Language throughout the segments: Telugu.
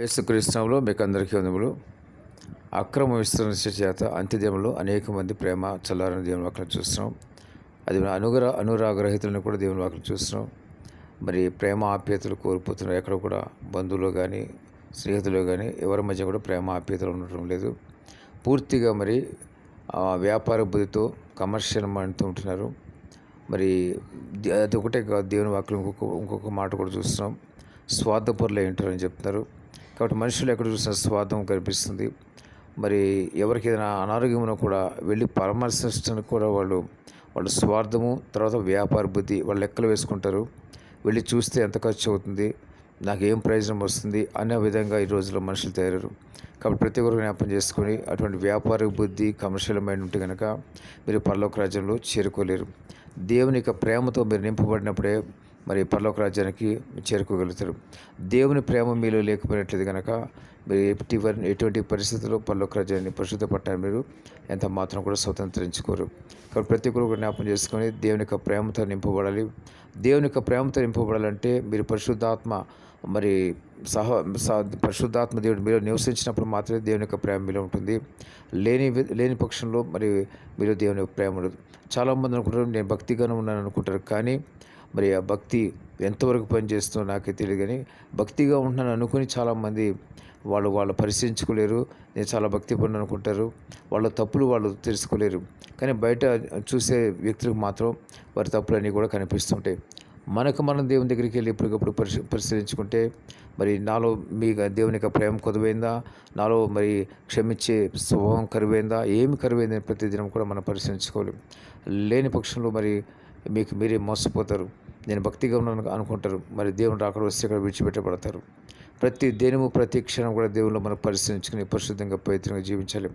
యేసుకృష్ణంలో మీకు అందరికీ వందములు. అక్రమ విస్తరణ చేత అంత్యదేవంలో అనేక మంది ప్రేమ చల్లారని దేవుని వాక్యం చూస్తున్నాం. అది అనుగ్ర అనురాగ్రహితులను కూడా దేవుని వాక్యం చూస్తున్నాం. మరి ప్రేమ ఆప్యాయతలు కోల్పోతున్నారు ఎక్కడ కూడా బంధువులు కానీ స్నేహితులు కానీ ఎవరి మధ్య కూడా ప్రేమ ఆప్యాయతలు ఉండటం లేదు. పూర్తిగా మరి వ్యాపార బుద్ధితో కమర్షియల్ మైండ్తో ఉంటున్నారు. మరి అది ఒకటే కాదు. దేవుని వాక్యం ఇంకొక ఇంకొక మాట కూడా చూస్తున్నాం. స్వార్థపరులు ఏంటారని చెప్తున్నారు. కాబట్టి మనుషులు ఎక్కడ చూసినా స్వార్థం కనిపిస్తుంది. మరి ఎవరికి ఏదైనా అనారోగ్యం కూడా వెళ్ళి పరామర్శించడానికి కూడా వాళ్ళు వాళ్ళు స్వార్థము తర్వాత వ్యాపార బుద్ధి వాళ్ళు లెక్కలు వేసుకుంటారు. వెళ్ళి చూస్తే ఎంత ఖర్చు అవుతుంది నాకు ఏం ప్రయోజనం వస్తుంది అనే విధంగా ఈ రోజుల్లో మనుషులు తయారు కాబట్టి ప్రతి ఒక్కరు జ్ఞాపం చేసుకొని అటువంటి వ్యాపార బుద్ధి కమర్షియల్ మైండ్ ఉంటే కనుక మీరు పరలోక రాజ్యంలో చేరుకోలేరు. దేవుని యొక్క ప్రేమతో మీరు నింపబడినప్పుడే మరి పరలోక రాజ్యానికి చేరుకోగలుగుతారు. దేవుని ప్రేమ మీలో లేకపోయినట్లయితే కనుక మీరు ఎట్టి ఎటువంటి పరిస్థితుల్లో పరలోక రాజ్యాన్ని పరిశుద్ధ మీరు ఎంత మాత్రం కూడా స్వతంత్రించుకోరు. కాబట్టి ప్రతి ఒక్కరు జ్ఞాపం చేసుకొని దేవుని యొక్క ప్రేమతో నింపబడాలి. దేవుని యొక్క ప్రేమతో నింపబడాలంటే మీరు పరిశుద్ధాత్మ మరి సహ సహ పరిశుద్ధాత్మ దేవుడు మీరు నివసించినప్పుడు మాత్రమే దేవుని యొక్క ప్రేమ మీలో ఉంటుంది. లేని లేని పక్షంలో మరి మీరు దేవుని ప్రేమ ఉండదు. చాలామంది అనుకుంటారు నేను భక్తిగానే ఉన్నాను అనుకుంటారు. కానీ మరి ఆ భక్తి ఎంతవరకు పనిచేస్తుందో నాకే తెలియదు కానీ భక్తిగా ఉంటున్నాను అనుకుని చాలామంది వాళ్ళు వాళ్ళు పరిశీలించుకోలేరు. నేను చాలా భక్తి పడిన అనుకుంటారు. వాళ్ళ తప్పులు వాళ్ళు తెలుసుకోలేరు. కానీ బయట చూసే వ్యక్తులకు మాత్రం వారి తప్పులన్నీ కూడా కనిపిస్తుంటాయి. మనకు మనం దేవుని దగ్గరికి వెళ్ళి ఎప్పటికప్పుడు పరిశీ పరిశీలించుకుంటే మరి నాలో మీ దేవుని యొక్క ప్రేమ కొదవైందా? నాలో మరి క్షమించే స్వభావం కరువైందా? ఏమి కరువైందని ప్రతిదినం కూడా మనం పరిశీలించుకోవాలి లేని పక్షంలో మరి మీకు మీరే మోసపోతారు. నేను భక్తిగా ఉన్నాను అనుకుంటారు. మరి దేవుని రాకడ వస్తే ఇక్కడ విడిచిపెట్టబడతారు. ప్రతి దేనిము ప్రతి క్షణం కూడా దేవుళ్ళు మనం పరిశీలించుకుని పరిశుద్ధంగా పవిత్రంగా జీవించాలి.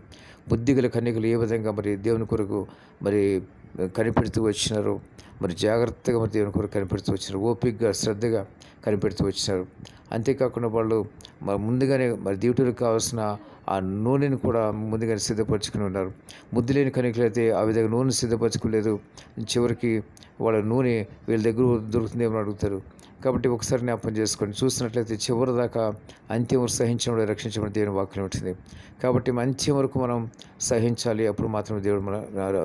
బుద్ధిగల కన్యకలు ఏ విధంగా మరి దేవుని కొరకు మరి కనిపెడుతూ వచ్చినారు. మరి జాగ్రత్తగా మరి దేవుని కొరకు కనిపెడుతూ వచ్చినారు. ఓపికగా శ్రద్ధగా కనిపెడుతూ వచ్చినారు. అంతేకాకుండా వాళ్ళు మరి ముందుగానే మరి డ్యూటీలకు కావాల్సిన ఆ నూనెని కూడా ముందుగానే సిద్ధపరచుకుని ఉన్నారు. ముద్దు లేని కనికలైతే ఆ విధంగా నూనె సిద్ధపరచుకోలేదు. చివరికి వాళ్ళ నూనె వీళ్ళ దగ్గర దొరుకుతుందేమో అడుగుతారు. కాబట్టి ఒకసారి జ్ఞాపం చేసుకొని చూసినట్లయితే చివరి దాకా అంత్యం వరకు సహించడం రక్షించడం దేవుని వాక్యం ఉంటుంది కాబట్టి అంత్యం వరకు మనం సహించాలి. అప్పుడు మాత్రమే దేవుడు మన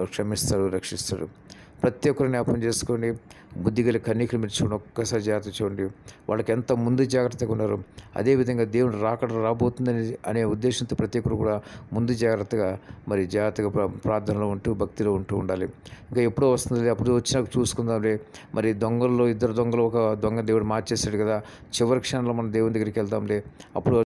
క్షమిస్తాడు రక్షిస్తాడు. ప్రతి ఒక్కరు జ్ఞాపం చేసుకోండి. బుద్ధిగల కన్నీకులు మీరు చూడండి ఒక్కసారి జాగ్రత్త చూడండి. వాళ్ళకి ఎంత ముందు జాగ్రత్తగా ఉన్నారు అదేవిధంగా దేవుడు రాకడ రాబోతుందని అనే ఉద్దేశంతో ప్రతి ఒక్కరు కూడా ముందు జాగ్రత్తగా మరి జాగ్రత్తగా ప్రార్థనలో ఉంటూ భక్తిలో ఉంటూ ఉండాలి. ఇంకా ఎప్పుడో వస్తుంది అప్పుడు వచ్చినాక చూసుకుందాంలే. మరి దొంగల్లో ఇద్దరు దొంగలు ఒక దొంగ దేవుడు మార్చేశాడు కదా చివరి క్షణంలో మనం దేవుని దగ్గరికి వెళ్దాంలే. అప్పుడు